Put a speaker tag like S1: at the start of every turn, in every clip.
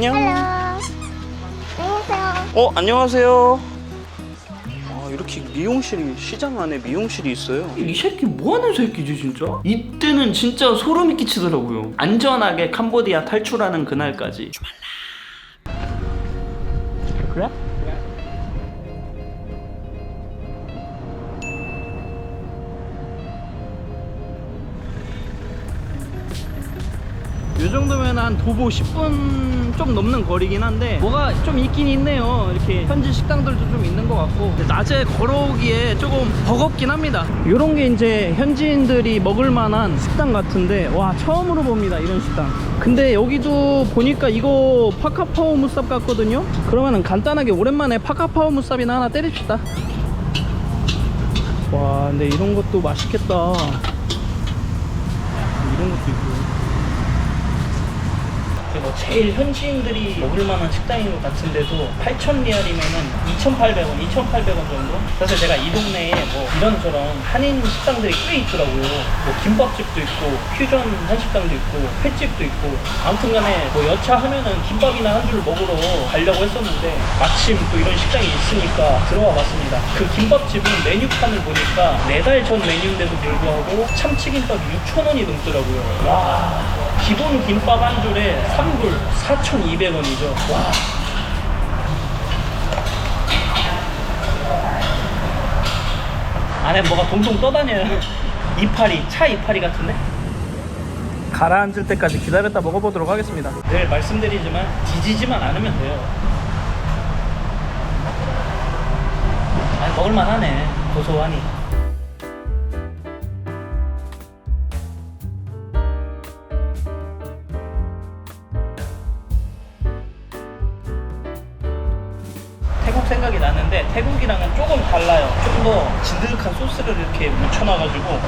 S1: 안녕.
S2: 안녕하세요.
S1: 어, 안녕하세요. 아, 이렇게 미용실이 시장 안에 미용실이 있어요. 이 새끼 뭐 하는 새끼지 진짜? 이때는 진짜 소름이 끼치더라고요. 안전하게 캄보디아 탈출하는 그날까지. 그래? 이 정도면 한 도보 10분 좀 넘는 거리긴 한데 뭐가 좀 있긴 있네요. 이렇게 현지 식당들도 좀 있는 것 같고. 낮에 걸어오기에 조금 버겁긴 합니다. 이런 게 이제 현지인들이 먹을 만한 식당 같은데 와 처음으로 봅니다 이런 식당. 근데 여기도 보니까 이거 파카파오 무쌉 같거든요? 그러면은 간단하게 오랜만에 파카파오 무쌉이나 하나 때립시다. 와 근데 이런 것도 맛있겠다. 이런 것도 있고 그리고 제일 현지인들이 먹을 만한 식당인 것 같은데도 8,000 리알이면은 2,800원, 2,800원 정도? 그래서 제가 이 동네에 뭐 이런저런 한인 식당들이 꽤 있더라고요. 뭐 김밥집도 있고, 퓨전 한식당도 있고, 횟집도 있고, 아무튼 간에 뭐 여차하면은 김밥이나 한 줄 먹으러 가려고 했었는데 마침 또 이런 식당이 있으니까 들어와 봤습니다. 그 김밥집은 메뉴판을 보니까 4달 전 메뉴인데도 불구하고 참치김밥이 6,000원이 넘더라고요. 와. 기본 김밥 한 줄에 3불 4,200원이죠. 와. 안에 뭐가 동동 떠다녀요. 이파리, 차 이파리 같은데? 가라앉을 때까지 기다렸다 먹어보도록 하겠습니다. 늘 말씀드리지만 뒤지지만 않으면 돼요. 아, 먹을만 하네. 고소하니. 소스를 이렇게 묻혀놔가지고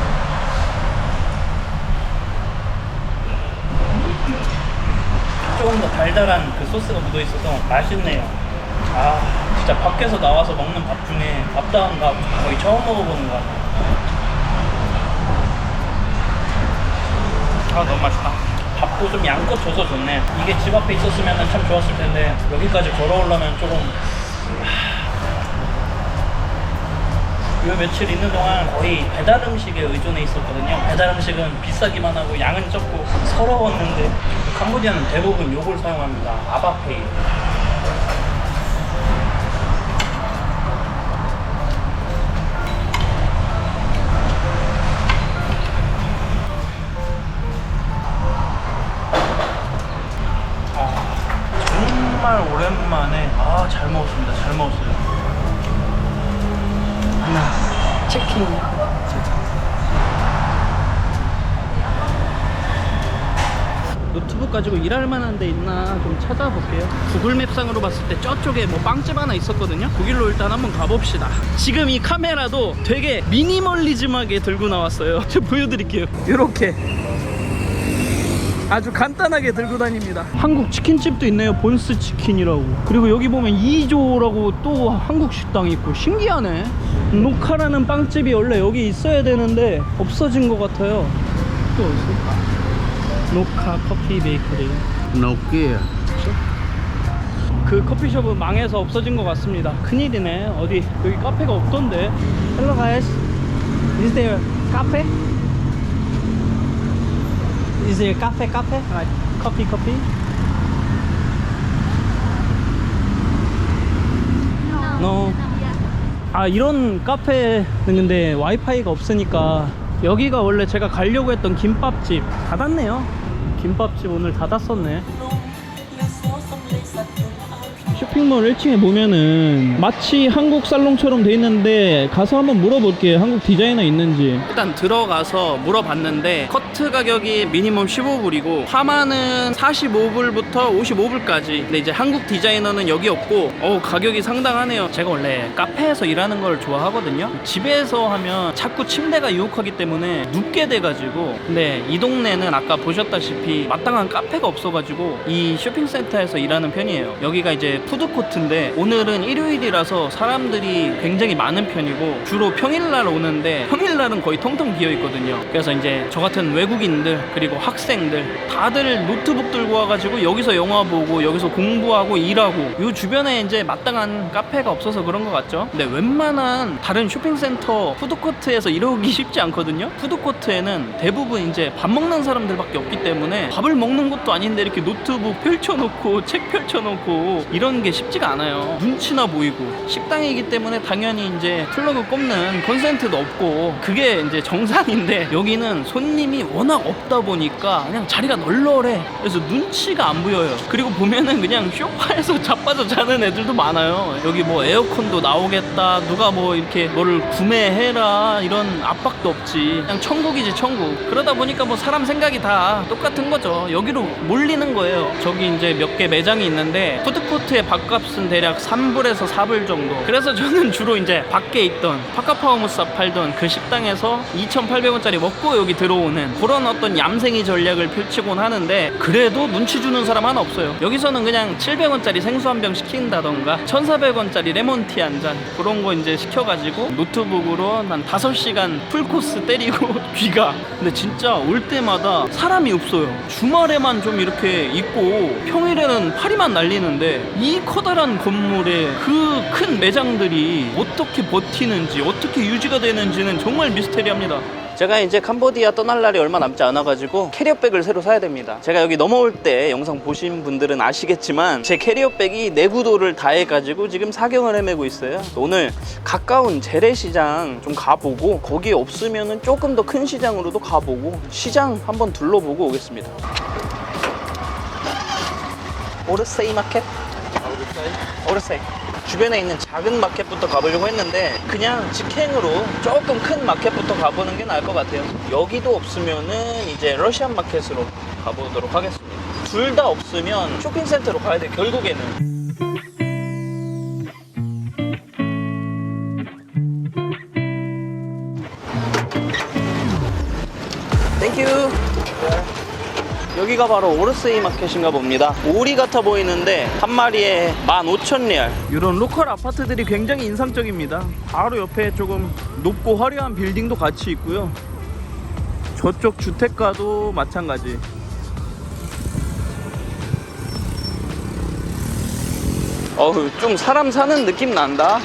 S1: 조금 더 달달한 그 소스가 묻어 있어서 맛있네요. 아 진짜 밖에서 나와서 먹는 밥 중에 밥다운 밥 거의 처음 먹어보는 것 같아요. 아 너무 맛있다. 밥도 좀 양껏 줘서 좋네. 이게 집 앞에 있었으면 참 좋았을 텐데 여기까지 걸어오려면 조금 요 며칠 있는 동안 거의 배달 음식에 의존해 있었거든요. 배달 음식은 비싸기만 하고 양은 적고 서러웠는데 캄보디아는 대부분 요걸 사용합니다. 아바페이. 아, 정말 오랜만에 아 잘 먹었습니다. 잘 먹었어요. 하나. 치킨 노트북 가지고 일할 만한 데 있나 좀 찾아볼게요. 구글 맵상으로 봤을 때 저쪽에 뭐 빵집 하나 있었거든요. 거길로 일단 한번 가봅시다. 지금 이 카메라도 되게 미니멀리즘하게 들고 나왔어요. 제가 보여드릴게요. 이렇게. 아주 간단하게 들고 다닙니다. 한국 치킨집도 있네요. 본스 치킨이라고. 그리고 여기 보면 2조라고 또 한국 식당이 있고. 신기하네. 노카라는 빵집이 원래 여기 있어야 되는데 없어진 것 같아요. 또 어디 있어? 노카 커피 베이커리.
S3: Nokia.
S1: 그 커피숍은 망해서 없어진 것 같습니다. 큰일이네. 어디 여기 카페가 없던데. Hello guys. Is there cafe? Is there cafe cafe? Like coffee coffee? No. 아 이런 카페는 근데 와이파이가 없으니까 여기가 원래 제가 가려고 했던 김밥집 닫았네요. 김밥집 오늘 닫았었네. 쇼핑몰 1층에 보면은 마치 한국 살롱처럼 돼 있는데 가서 한번 물어볼게요. 한국 디자이너 있는지. 일단 들어가서 물어봤는데 커트 가격이 미니멈 15불이고 파마는 45불부터 55불까지. 근데 이제 한국 디자이너는 여기 없고 어 가격이 상당하네요. 제가 원래 카페에서 일하는 걸 좋아하거든요. 집에서 하면 자꾸 침대가 유혹하기 때문에 눕게 돼가지고 근데 이 동네는 아까 보셨다시피 마땅한 카페가 없어가지고 이 쇼핑센터에서 일하는 편이에요. 여기가 이제 푸드 푸드코트인데 오늘은 일요일이라서 사람들이 굉장히 많은 편이고 주로 평일날 오는데 평일날은 거의 텅텅 비어 있거든요. 그래서 이제 저 같은 외국인들 그리고 학생들 다들 노트북 들고 와가지고 여기서 영화 보고 여기서 공부하고 일하고 요 주변에 이제 마땅한 카페가 없어서 그런 것 같죠. 근데 웬만한 다른 쇼핑센터 푸드코트에서 이러기 쉽지 않거든요. 푸드코트에는 대부분 이제 밥 먹는 사람들밖에 없기 때문에 밥을 먹는 것도 아닌데 이렇게 노트북 펼쳐놓고 책 펼쳐놓고 이런 게 쉽지가 않아요. 눈치나 보이고 식당이기 때문에 당연히 이제 플러그 꼽는 콘센트도 없고 그게 이제 정상인데 여기는 손님이 워낙 없다 보니까 그냥 자리가 널널해. 그래서 눈치가 안 보여요. 그리고 보면은 그냥 쇼파에서 자빠져 자는 애들도 많아요. 여기 뭐 에어컨도 나오겠다. 누가 뭐 이렇게 뭐를 구매해라 이런 압박도 없지. 그냥 천국이지 천국. 그러다 보니까 뭐 사람 생각이 다 똑같은 거죠. 여기로 몰리는 거예요. 저기 이제 몇 개 매장이 있는데 푸드코트의 밥값은 대략 3불에서 4불 정도. 그래서 저는 주로 이제 밖에 있던 파카파우무사 팔던 그 식당에서 2,800원짜리 먹고 여기 들어오는 그런 어떤 얌생이 전략을 펼치곤 하는데 그래도 눈치 주는 사람 하나 없어요. 여기서는 그냥 700원짜리 생수 한 병 시킨다던가 1,400원짜리 레몬티 한 잔 그런 거 이제 시켜가지고 노트북으로 한 5시간 풀코스 때리고 귀가 근데 진짜 올 때마다 사람이 없어요. 주말에만 좀 이렇게 있고 평일에는 파리만 날리는데 이 커다란 건물에 그 큰 매장들이 어떻게 버티는지 어떻게 유지가 되는지는 정말 미스테리합니다. 제가 이제 캄보디아 떠날 날이 얼마 남지 않아가지고 캐리어백을 새로 사야 됩니다. 제가 여기 넘어올 때 영상 보신 분들은 아시겠지만 제 캐리어백이 내구도를 다해가지고 지금 사경을 헤매고 있어요. 오늘 가까운 재래시장 좀 가보고 거기 없으면은 조금 더 큰 시장으로도 가보고 시장 한번 둘러보고 오겠습니다. 오르세이 마켓? 오르세이. 주변에 있는 작은 마켓부터 가보려고 했는데 그냥 직행으로 조금 큰 마켓부터 가보는 게 나을 것 같아요. 여기도 없으면은 이제 러시안 마켓으로 가보도록 하겠습니다. 둘 다 없으면 쇼핑센터로 가야 돼 결국에는. 땡큐. 여기가 바로 오르세이 마켓인가 봅니다. 오리 같아 보이는데 한 마리에 15,000리알. 이런 로컬 아파트들이 굉장히 인상적입니다. 바로 옆에 조금 높고 화려한 빌딩도 같이 있고요. 저쪽 주택가도 마찬가지. 어우, 좀 사람 사는 느낌 난다.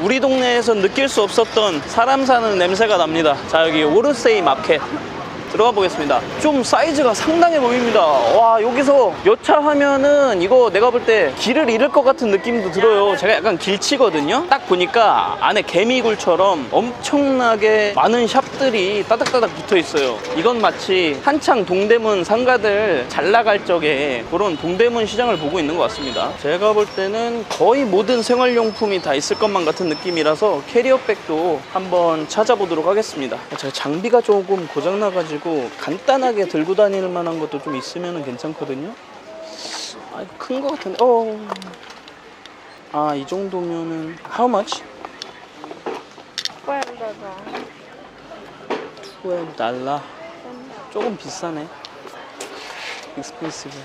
S1: 우리 동네에서 느낄 수 없었던 사람 사는 냄새가 납니다. 자, 여기 오르세이 마켓. 들어가 보겠습니다. 좀 사이즈가 상당해 보입니다. 와, 여기서 여차하면은 이거 내가 볼 때 길을 잃을 것 같은 느낌도 들어요. 제가 약간 길치거든요. 딱 보니까 안에 개미굴처럼 엄청나게 많은 샵들이 따닥따닥 붙어 있어요. 이건 마치 한창 동대문 상가들 잘 나갈 적에 그런 동대문 시장을 보고 있는 것 같습니다. 제가 볼 때는 거의 모든 생활용품이 다 있을 것만 같은 느낌이라서 캐리어백도 한번 찾아보도록 하겠습니다. 제가 장비가 조금 고장나가지고 간단하게 들고 다닐 만한 것도 좀 있으면 괜찮거든요. 아, 큰 거 같은데. 어. 아, 이 정도면은 how much? 12 달러. 조금 비싸네. expensive.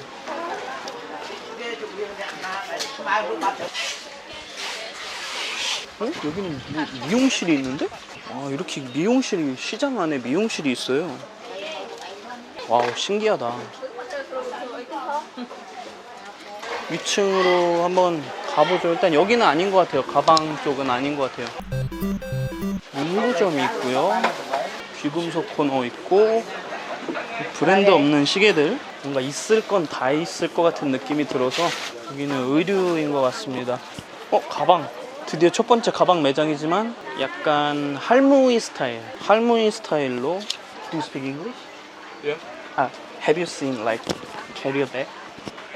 S1: 어? 여기는 미, 미용실이 있는데? 아, 이렇게 미용실이 시장 안에 미용실이 있어요. 와우, 신기하다. 위층으로 한번 가보죠. 일단 여기는 아닌 것 같아요. 가방 쪽은 아닌 것 같아요. 문구점이 있고요. 귀금속 코너 있고 브랜드 없는 시계들 뭔가 있을 건 다 있을 것 같은 느낌이 들어서 여기는 의류인 것 같습니다. 어 가방 드디어 첫 번째 가방 매장이지만 약간 할무이 스타일 할무이 스타일로 Do you speak English?
S2: Yeah,
S1: 아 Have you seen like carrier bag?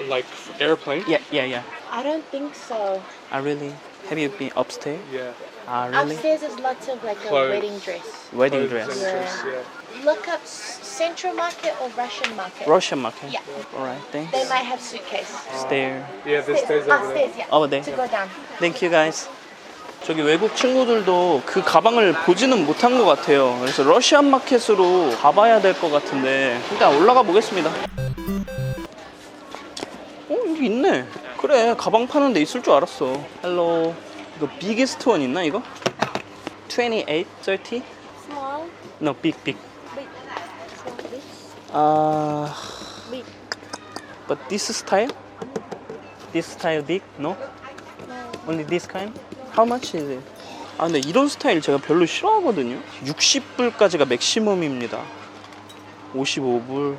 S2: like airplane.
S1: Yeah yeah yeah
S3: I don't think so.
S1: Ah really? Have you been upstairs?
S2: Yeah,
S1: Ah really?
S3: Upstairs is lots of like a wedding dress.
S1: Wedding
S2: Clothes
S1: dress
S2: and dress, yeah.
S3: Look up Central Market or Russian Market.
S1: Russian market?
S3: Yeah.
S1: Alright thanks
S3: They might have suitcase.
S1: Stair
S2: Yeah, this stairs over there.
S3: Upstairs, yeah.
S1: over there
S3: To go down.
S1: Thank you guys. 저기 외국 친구들도 그 가방을 보지는 못한 것 같아요. 그래서 러시안 마켓으로 가봐야 될 것 같은데 일단 올라가 보겠습니다. 어, 여기 있네. 그래 가방 파는 데 있을 줄 알았어. 헬로. 이거 비기스트 원 있나 이거? 28, 30?
S3: Small,
S1: No, big, big.
S3: big. Small, big.
S1: 아,
S3: Big.
S1: but this style? This style big? No. Only this kind? How much is it? 아 근데 이런 스타일 제가 별로 싫어하거든요. 60불까지가 맥시멈입니다. 55불.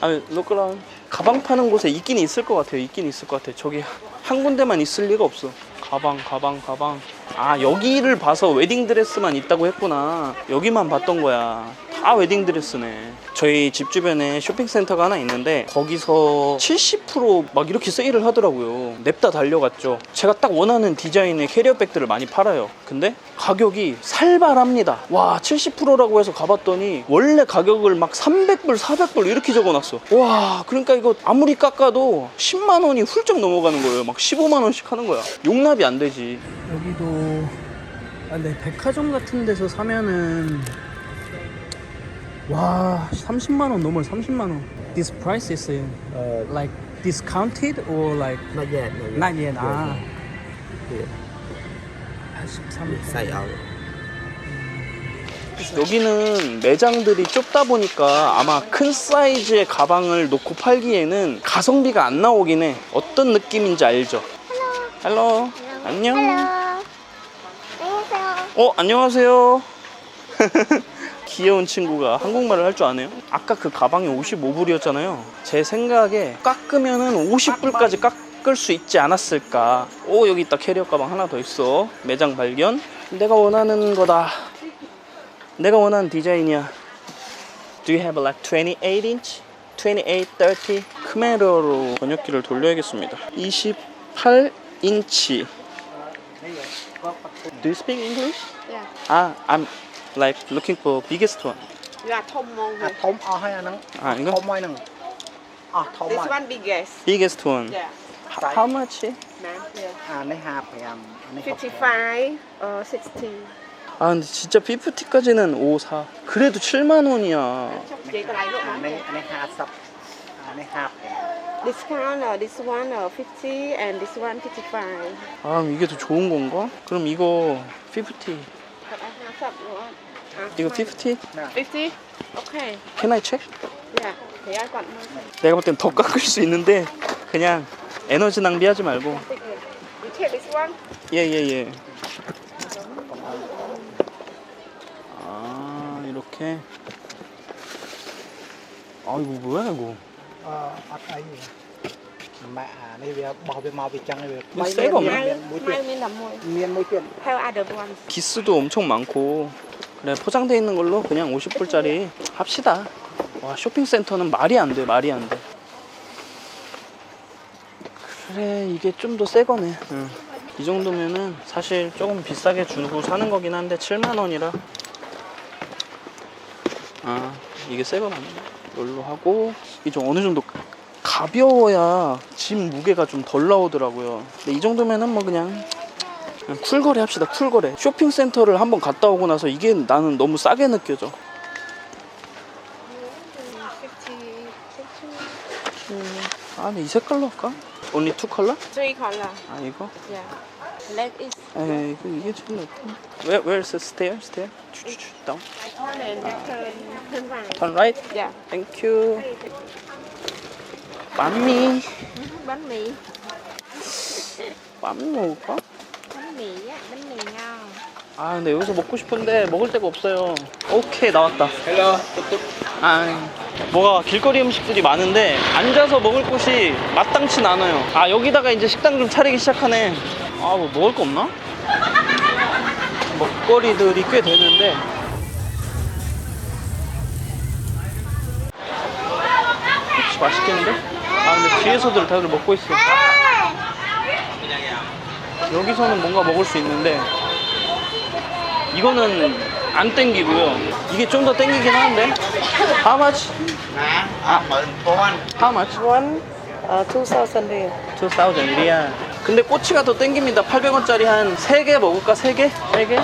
S1: 아 look around. 가방 파는 곳에 있긴 있을 것 같아요. 있긴 있을 것 같아요. 저기 한 군데만 있을 리가 없어. 가방 가방 가방. 아 여기를 봐서 웨딩드레스만 있다고 했구나. 여기만 봤던 거야 다 웨딩드레스네. 저희 집 주변에 쇼핑센터가 하나 있는데 거기서 70%막 이렇게 세일을 하더라고요. 냅다 달려갔죠. 제가 딱 원하는 디자인의 캐리어백들을 많이 팔아요. 근데 가격이 살벌합니다. 와 70%라고 해서 가봤더니 원래 가격을 막 300불 400불 이렇게 적어놨어. 와 그러니까 이거 아무리 깎아도 10만 원이 훌쩍 넘어가는 거예요. 막 15만 원씩 하는 거야. 용납이 안 되지. 여기도 아, 네, 백화점 같은 데서 사면은 와 30만 원 넘어요 30만 원 This price is uh,
S4: Uh,
S1: like discounted or like
S4: not yet. Not yet.
S1: not yet 아
S4: Yeah.
S1: 83
S4: Say out.
S1: 여기는 매장들이 좁다 보니까 아마 큰 사이즈의 가방을 놓고 팔기에는 가성비가 안 나오긴 해. 어떤 느낌인지 알죠? 헬로. 안녕. 어, 안녕하세요. 귀여운 친구가 한국말을 할 줄 아네요. 아까 그 가방이 55불이었잖아요. 제 생각에 깎으면 은 50불까지 깎을 수 있지 않았을까. 오, 여기 있다. 캐리어 가방 하나 더 있어. 매장 발견. 내가 원하는 거다. 내가 원하는 디자인이야. Do you have like 28 inch? 28, 30? 크메라로 번역기를 돌려야겠습니다. 28 인치. Do you speak English?
S3: Yeah.
S1: 아, I'm like looking for biggest one.
S3: Là thom mong.
S4: À, thom ở hay là
S1: nắng?
S4: À,
S1: 이거?
S4: thom mai nắng. À, thom
S3: This
S4: mai.
S3: one biggest.
S1: Biggest one.
S3: Yeah.
S1: How, how much?
S3: Man, yeah.
S4: À, này hà phải này
S3: 55, uh, 60.
S1: 아 근데 진짜 50까지는 5, 4 그래도 7만 원이야
S3: 얘가
S4: 라이브 안에 안에 하삽 안에 합
S3: This one, uh, this one uh, 50 and this one 55.
S1: 아, 이게 더 좋은 건가? 그럼 이거 50.
S3: WhatsApp you want?
S1: 이거 50?
S3: Fifty? Okay.
S1: Can I check?
S3: Yeah. Để ai quặn hơn.
S1: 내가 볼 땐 더 깎을 수 있는데 그냥 에너지 낭비하지 말고
S3: You take this one.
S1: 예예예 아 이렇게 아 이거 뭐야 이거
S4: 아, 아까 이거. ម៉ែអានេះវាបោះវាមកវាចឹងវា
S1: វាសេកុំ
S4: មាន
S3: Mai,
S4: មួយទៀត
S3: mai mình làm mồi.
S4: មានមួយទៀត
S3: Theo other one.
S1: 기스도 엄청 많고 그래 포장돼 있는 걸로 그냥 50불짜리 합시다 와 쇼핑센터는 말이 안 돼 말이 안돼 그래 이게 좀 더 새 거네 응. 이 정도면은 사실 조금 비싸게 주고 사는 거긴 한데 7만 원이라 아 이게 새거 맞네 이걸로 하고 이게 좀 어느 정도 가벼워야 짐 무게가 좀 덜 나오더라고요 근데 이 정도면은 뭐 그냥 그냥 쿨거래 합시다 쿨거래 쇼핑센터를 한번 갔다 오고 나서 이게 나는 너무 싸게 느껴져
S3: 50, 60.
S1: 아 근데 이 색깔로 할까? only two color?
S3: Three color.
S1: 아 이거?
S3: Yeah. Leg is
S1: 에이 이거 이게 제일 낫다 Where, where's the stair? stair? 추추추 down
S3: and turn right Yeah.
S1: thank you 맘미
S3: Bánh mì.
S1: 맘미 먹을까?
S3: Bánh mì á, bánh mì ngon.
S1: 아 근데 여기서 먹고 싶은데 먹을 데가 없어요 오케이 나왔다 헬로 아 뭐가 길거리 음식들이 많은데 앉아서 먹을 곳이 마땅치 않아요 아 여기다가 이제 식당 좀 차리기 시작하네 아 뭐 먹을 거 없나? 먹거리들이 꽤 되는데 혹시 맛있겠는데? 뒤에서들 다들 먹고 있어 여기서는 뭔가 먹을 수 있는데 이거는 안 땡기고요. 이게 좀 더 땡기긴 하는데. How much? 아, How much?
S3: One, uh, 2,000 real.
S1: 2,000 리알. 근데 꼬치가 더 땡깁니다. 800원짜리 한 3개 먹을까? 3개? 3개?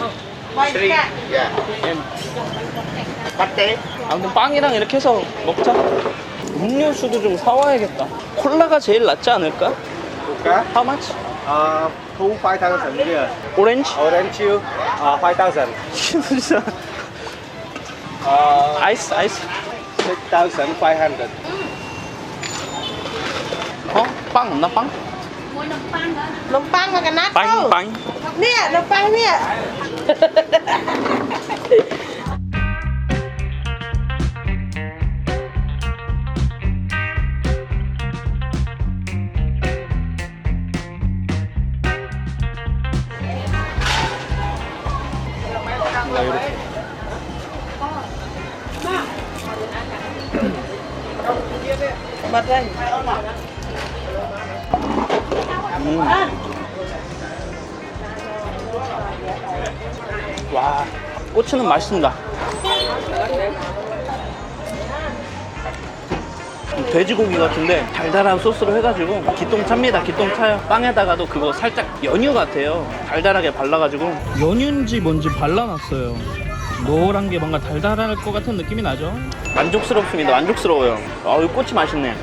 S1: 아무튼 빵이랑 이렇게 해서 먹자. 음료수도 좀 사와야겠다. 콜라가 제일 낫지 않을까?
S5: Coca,
S1: How much?
S5: uh, two five thousand here.
S1: 오렌지?
S5: Orange juice, uh, five thousand.
S1: 진짜.
S5: Uh,
S1: 아이스, 아이스.
S5: six thousand five hundred.
S1: 어? 빵 없나 빵?
S3: นมปังมากันนะ
S1: 빵, 빵.
S3: เนี่ยนมปังเนี่ย
S1: 맛있습니다. 돼지고기 같은데 달달한 소스로 해가지고 기똥 찹니다. 기똥 차요. 빵에다가도 그거 살짝 연유 같아요. 달달하게 발라가지고. 연유인지 뭔지 발라놨어요. 노란 게 뭔가 달달할 것 같은 느낌이 나죠? 만족스럽습니다. 만족스러워요. 아이 꼬치 맛있네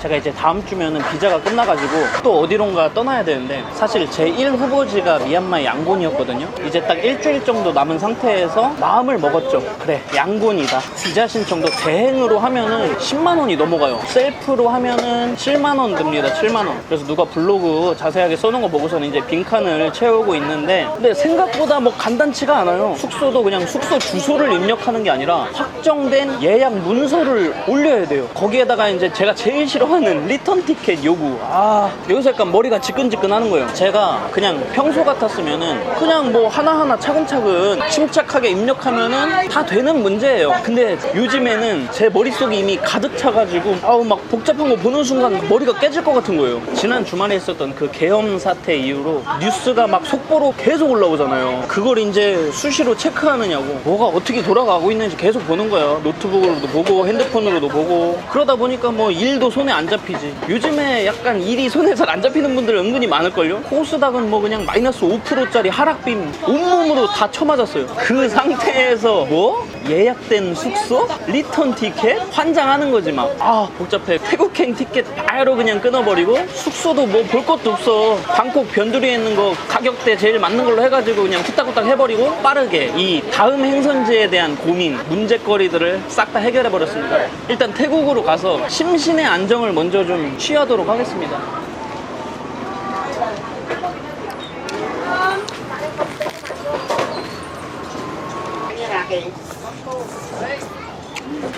S1: 제가 이제 다음 주면은 비자가 끝나가지고 또 어디론가 떠나야 되는데 사실 제 1 후보지가 미얀마 양곤이었거든요. 이제 딱 일주일 정도 남은 상태에서 마음을 먹었죠. 그래, 양곤이다. 비자 신청도 대행으로 하면은 10만 원이 넘어가요. 셀프로 하면은 7만 원 듭니다. 7만 원. 그래서 누가 블로그 자세하게 써놓은 거 보고서는 이제 빈칸을 채우고 있는데 근데 생각보다 뭐 간단치가 않아요. 숙소도 그냥 숙소 주소를 입력하는 게 아니라 확정된 예약 문서를 올려야 돼요. 거기에다가 이제 제가 제일 싫어 하는 리턴 티켓 요구. 아, 여기서 약간 머리가 지끈지끈 하는 거예요. 제가 그냥 평소 같았으면은 그냥 뭐 하나하나 차근차근 침착하게 입력하면은 다 되는 문제예요. 근데 요즘에는 제 머릿속이 이미 가득 차가지고 아우 막 복잡한 거 보는 순간 머리가 깨질 것 같은 거예요. 지난 주말에 있었던 그 계엄 사태 이후로 뉴스가 막 속보로 계속 올라오잖아요. 그걸 이제 수시로 체크하느냐고 뭐가 어떻게 돌아가고 있는지 계속 보는 거예요. 노트북으로도 보고 핸드폰으로도 보고 그러다 보니까 뭐 일도 손에 안 잡히지. 요즘에 약간 일이 손에 잘 안 잡히는 분들 은근히 많을걸요? 코스닥은 뭐 그냥 마이너스 5%짜리 하락빔 온몸으로 다 쳐맞았어요. 그 상태에서 뭐? 예약된 숙소? 리턴 티켓? 환장하는 거지 막. 아, 복잡해. 태국행 티켓 바로 그냥 끊어버리고 숙소도 뭐 볼 것도 없어. 방콕 변두리에 있는 거 가격대 제일 맞는 걸로 해가지고 그냥 후딱후딱 해버리고 빠르게 이 다음 행선지에 대한 고민, 문제거리들을 싹 다 해결해버렸습니다. 일단 태국으로 가서 심신의 안정을 먼저 좀 취하도록 하겠습니다.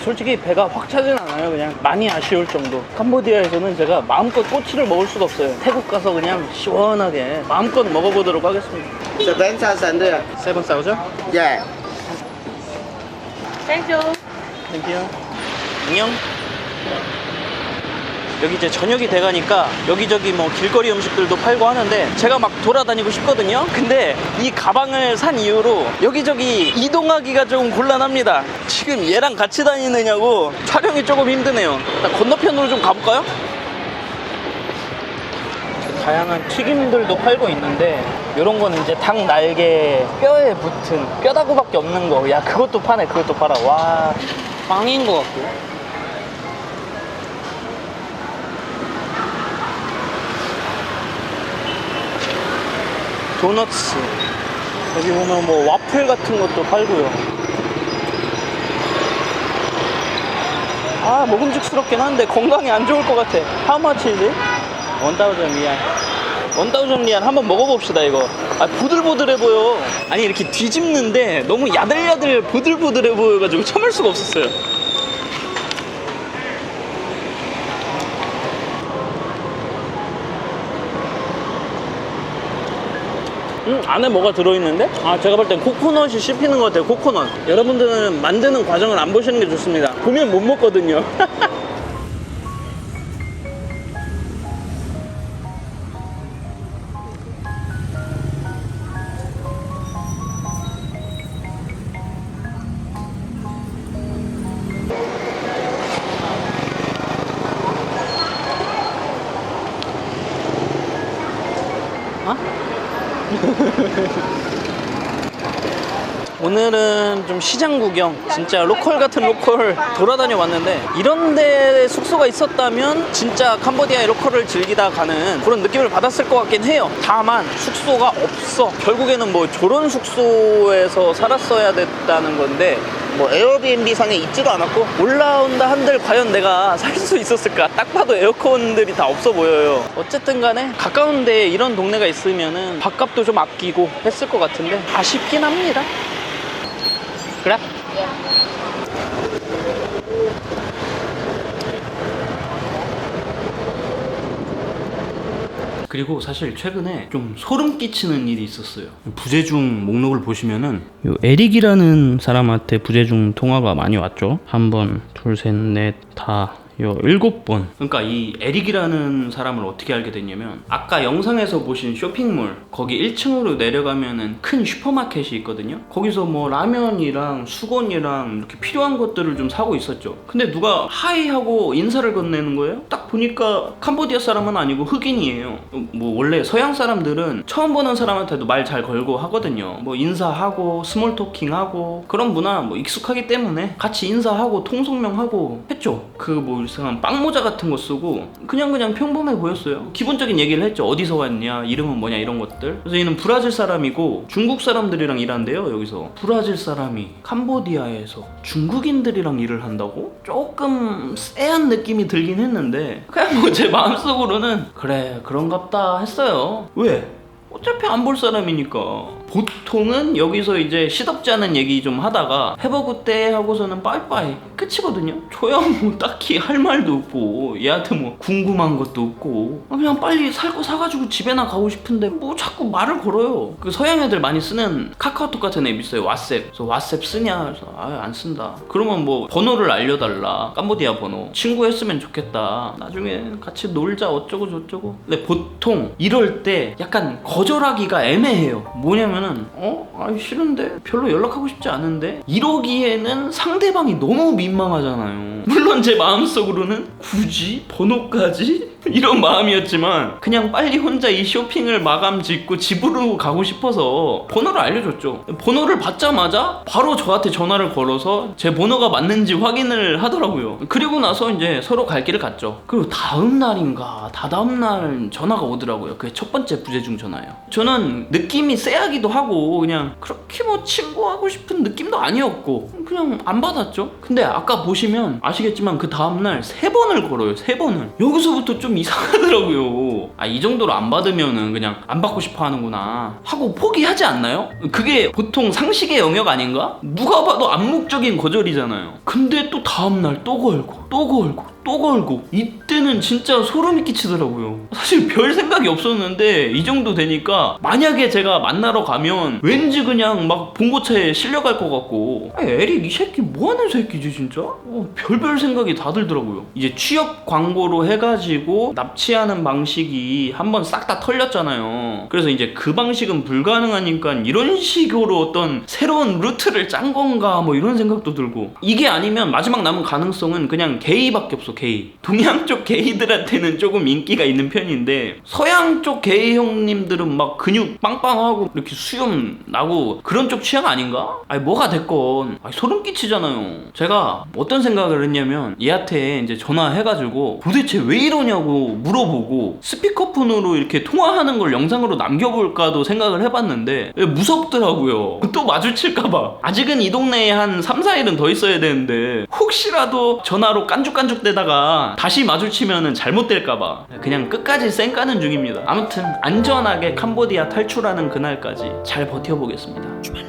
S1: 솔직히 배가 확 차진 않아요. 그냥 많이 아쉬울 정도. 캄보디아에서는 제가 마음껏 꼬치를 먹을 수가 없어요. 태국 가서 그냥 시원하게 마음껏 먹어보도록 하겠습니다.
S5: Seven thousand there.
S1: 세븐 싸우죠?
S5: Yeah.
S3: 땡큐
S1: 땡큐. 안녕. 여기 이제 저녁이 돼가니까 여기저기 뭐 길거리 음식들도 팔고 하는데 제가 막 돌아다니고 싶거든요. 근데 이 가방을 산 이후로 여기저기 이동하기가 좀 곤란합니다. 지금 얘랑 같이 다니느냐고 촬영이 조금 힘드네요. 일단 건너편으로 좀 가볼까요? 다양한 튀김들도 팔고 있는데 이런 거는 이제 닭 날개 뼈에 붙은 뼈다구밖에 없는 거. 야 그것도 파네. 그것도 팔아. 와 빵인 것 같고. 도너츠. 여기 보면 뭐 와플 같은 것도 팔고요. 아 먹음직스럽긴 한데 건강에 안 좋을 것 같아. How much is it? 1000 리안. 1000 리안 한번 먹어봅시다 이거. 아 보들보들해 보여. 아니 이렇게 뒤집는데 너무 야들야들 보들보들해 보여가지고 참을 수가 없었어요. 음, 안에 뭐가 들어있는데? 아 제가 볼 땐 코코넛이 씹히는 것 같아요 코코넛 여러분들은 만드는 과정을 안 보시는 게 좋습니다 보면 못 먹거든요 어? 오늘은 좀 시장 구경 진짜 로컬 같은 로컬 돌아다녀 왔는데 이런 데 숙소가 있었다면 진짜 캄보디아의 로컬을 즐기다 가는 그런 느낌을 받았을 것 같긴 해요. 다만 숙소가 없어. 결국에는 뭐 저런 숙소에서 살았어야 됐다는 건데 뭐 에어비앤비 상에 있지도 않았고 올라온다 한들 과연 내가 살 수 있었을까? 딱 봐도 에어컨들이 다 없어 보여요. 어쨌든 간에 가까운 데에 이런 동네가 있으면은 밥값도 좀 아끼고 했을 것 같은데 아쉽긴 합니다. 그래? 그리고 사실 최근에 좀 소름 끼치는 일이 있었어요. 부재중 목록을 보시면은 요 에릭이라는 사람한테 부재중 통화가 많이 왔죠. 한 번, 둘, 셋, 넷, 다. 요 일곱 번. 그러니까 이 에릭이라는 사람을 어떻게 알게 됐냐면 아까 영상에서 보신 쇼핑몰 거기 1층으로 내려가면은 큰 슈퍼마켓이 있거든요. 거기서 뭐 라면이랑 수건이랑 이렇게 필요한 것들을 좀 사고 있었죠. 근데 누가 하이 하고 인사를 건네는 거예요. 딱 보니까 캄보디아 사람은 아니고 흑인이에요. 뭐 원래 서양 사람들은 처음 보는 사람한테도 말 잘 걸고 하거든요. 뭐 인사하고 스몰 토킹하고 그런 문화 뭐 익숙하기 때문에 같이 인사하고 통성명하고 했죠. 그뭐 이상한 빵모자 같은 거 쓰고 그냥 그냥 평범해 보였어요. 기본적인 얘기를 했죠. 어디서 왔냐, 이름은 뭐냐 이런 것들. 그래서 얘는 브라질 사람이고 중국 사람들이랑 일한대요. 여기서 브라질 사람이 캄보디아에서 중국인들이랑 일을 한다고? 조금 쎄한 느낌이 들긴 했는데 그냥 뭐 제 마음속으로는 그래 그런갑다 했어요. 왜? 어차피 안 볼 사람이니까. 보통은 여기서 이제 시덥지 않은 얘기 좀 하다가 해보고 때 하고서는 빠이빠이 끝이거든요. 저야 뭐 딱히 할 말도 없고 얘한테 뭐 궁금한 것도 없고 아, 그냥 빨리 살 거 사가지고 집에나 가고 싶은데 뭐 자꾸 말을 걸어요. 그 서양 애들 많이 쓰는 카카오톡 같은 앱 있어요. 왓셉. 그래서 왓셉 쓰냐? 그래서 아안 쓴다. 그러면 뭐 번호를 알려달라. 캄보디아 번호. 친구 했으면 좋겠다. 나중에 같이 놀자 어쩌고 저쩌고. 근데 보통 이럴 때 약간 거절하기가 애매해요. 뭐냐면 은 어? 아 싫은데 별로 연락하고 싶지 않은데 이러기에는 상대방이 너무 민망하잖아요. 물론 제 마음속으로는 굳이 번호까지 이런 마음이었지만 그냥 빨리 혼자 이 쇼핑을 마감 짓고 집으로 가고 싶어서 번호를 알려줬죠. 번호를 받자마자 바로 저한테 전화를 걸어서 제 번호가 맞는지 확인을 하더라고요. 그리고 나서 이제 서로 갈 길을 갔죠. 그리고 다음 날인가 다다음 날 전화가 오더라고요. 그게 첫 번째 부재중 전화예요. 저는 느낌이 쎄하기도 하고 그냥 그렇게 뭐 친구하고 싶은 느낌도 아니었고 그냥 안 받았죠. 근데 아까 보시면 아시겠지만 그 다음 날 세 번을 걸어요. 세 번을. 여기서부터 좀 이상하더라고요. 아 이 정도로 안 받으면은 그냥 안 받고 싶어 하는구나 하고 포기하지 않나요? 그게 보통 상식의 영역 아닌가? 누가 봐도 암묵적인 거절이잖아요. 근데 또 다음 날 또 걸고 또 걸고 또 걸고 이때는 진짜 소름이 끼치더라고요. 사실 별 생각이 없었는데 이 정도 되니까 만약에 제가 만나러 가면 왠지 그냥 막 봉고차에 실려갈 것 같고 아, 에릭 이 새끼 뭐하는 새끼지 진짜? 어, 별별 생각이 다 들더라고요. 이제 취업 광고로 해가지고 납치하는 방식이 한번 싹 다 털렸잖아요. 그래서 이제 그 방식은 불가능하니까 이런 식으로 어떤 새로운 루트를 짠 건가 뭐 이런 생각도 들고 이게 아니면 마지막 남은 가능성은 그냥 게이밖에 없어 게이. 동양 쪽 게이들한테는 조금 인기가 있는 편인데 서양 쪽 게이 형님들은 막 근육 빵빵하고 이렇게 수염 나고 그런 쪽 취향 아닌가? 아니 뭐가 됐건 아니, 소름 끼치잖아요. 제가 어떤 생각을 했냐면 얘한테 이제 전화해가지고 도대체 왜 이러냐고 물어보고 스피커폰으로 이렇게 통화하는 걸 영상으로 남겨볼까도 생각을 해봤는데 예, 무섭더라고요. 또 마주칠까봐. 아직은 이 동네에 한 3, 4일은 더 있어야 되는데 혹시라도 전화로 깐죽깐죽 대 다가 다시 마주치면은 잘못될까봐 그냥 끝까지 쌩까는 중입니다. 아무튼 안전하게 캄보디아 탈출하는 그날까지 잘 버텨보겠습니다. 주말라.